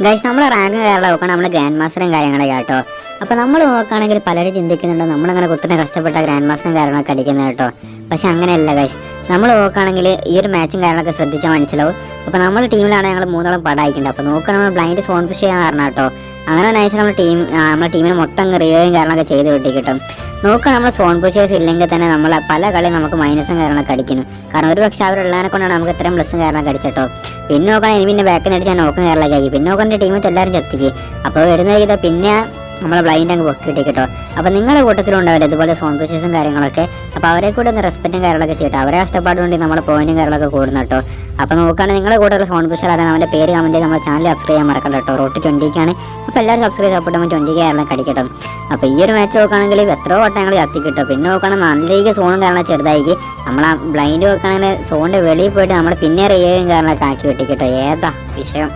Guys നമ്മൾ rank കയറാൻ നോക്കണം. നമ്മൾ ഗ്രാൻഡ് മാസ്റ്ററും കാര്യങ്ങളൊക്കെ കേട്ടോ അപ്പോൾ നമ്മൾ നോക്കുകയാണെങ്കിൽ പലരും ചിന്തിക്കുന്നുണ്ട് നമ്മളങ്ങനെ കുത്തിനെ കഷ്ടപ്പെട്ട ഗ്രാൻഡ് മാസ്റ്ററും കാര്യങ്ങളൊക്കെ അടിക്കുന്നത് കേട്ടോ. പക്ഷെ അങ്ങനെയല്ല ഗൈസ് നമ്മൾ നോക്കുകയാണെങ്കിൽ ഈ ഒരു മാച്ചും കാര്യങ്ങളൊക്കെ ശ്രദ്ധിച്ചാൽ മനസ്സിലാവും. അപ്പോൾ നമ്മുടെ ടീമിലാണ് ഞങ്ങൾ മൂന്നോളം പടായിട്ടുണ്ട്. അപ്പോൾ നോക്കുക നമ്മൾ ബ്ലൈൻഡ് സോൺ പുഷ് ചെയ്യാൻ കാരണം കേട്ടോ. അങ്ങനെ നൈസ് നമ്മൾ ടീം നമ്മുടെ ടീമിന് മൊത്തം റിവ്യൂയും കാര്യങ്ങളൊക്കെ ചെയ്ത് കിട്ടി കിട്ടും നോക്കുക നമ്മൾ സോൺ പുഷേഴ്സ് ഇല്ലെങ്കിൽ തന്നെ നമ്മൾ പല കളിയും നമുക്ക് മൈനസും കാര്യങ്ങളൊക്കെ അടിക്കുന്നു. കാരണം ഒരു പക്ഷേ അവരുള്ളതിനെ കൊണ്ടാണ് നമുക്ക് ഇത്രയും പ്ലസും കാര്യങ്ങളൊക്കെ അടിച്ചിട്ടോ. പിന്നെ നോക്കണം ഇനി പിന്നെ ബാക്കിൽ അടിച്ചാൽ നോക്കും ആക്കി പിന്നെ നോക്കേണ്ട ടീമിൽ എല്ലാവരും ചെത്തിക്ക്. അപ്പോൾ വരുന്ന പിന്നെ നമ്മളെ ബ്ലൈൻഡ് അങ്ങ് പൊക്കിയിട്ട് കേട്ടോ അപ്പോൾ നിങ്ങളുടെ കൂട്ടത്തിലുണ്ടാവില്ല ഇതുപോലെ സോൺ പുഷേഴ്സും കാര്യങ്ങളൊക്കെ അപ്പോൾ അവരെ കൂടെ ഒന്ന് റെസ്പെക്റ്റും കാര്യങ്ങളൊക്കെ ചെയ്യട്ടെ. അവരെ കഷ്ടപ്പാടുകൊണ്ട് നമ്മൾ പോയിന്റും കാര്യങ്ങളൊക്കെ കൂടുന്നു കേട്ടോ അപ്പോൾ നോക്കുകയാണെങ്കിൽ നിങ്ങളുടെ കൂടെ സോൺ പുഷർ അറിയാൻ അവന്റെ പേര് കമന്റ് ചെയ്ത് നമ്മുടെ ചാനൽ സബ്സ്ക്രൈബ് ചെയ്യാൻ മറക്കണ്ട കേട്ടോ റോട്ട് ട്വന്റിക്കാണ് അപ്പോൾ എല്ലാവരും സബ്സ്ക്രൈബ് സപ്പോർട്ട് നമ്മൾ ട്വന്റി കാര്യങ്ങളൊക്കെ അടിക്കട്ടോ അപ്പോൾ ഈ ഒരു മാച്ച് നോക്കുകയാണെങ്കിൽ എത്രയോ വട്ടങ്ങൾ കത്തിക്കിട്ടോ. കത്തി കിട്ടും പിന്നെ നോക്കുകയാണെങ്കിൽ നല്ല സോണും കാരണം ചെറുതായിരിക്കും നമ്മൾ ആ ബ്ലൈൻഡ് നോക്കുകയാണെങ്കിൽ സോണിന്റെ വെളിയിൽ പോയിട്ട് നമ്മൾ പിന്നെ റിയവും കാര്യങ്ങളൊക്കെ ആക്കി വെട്ടിക്കിട്ടോ. ഏതാ വിഷയം?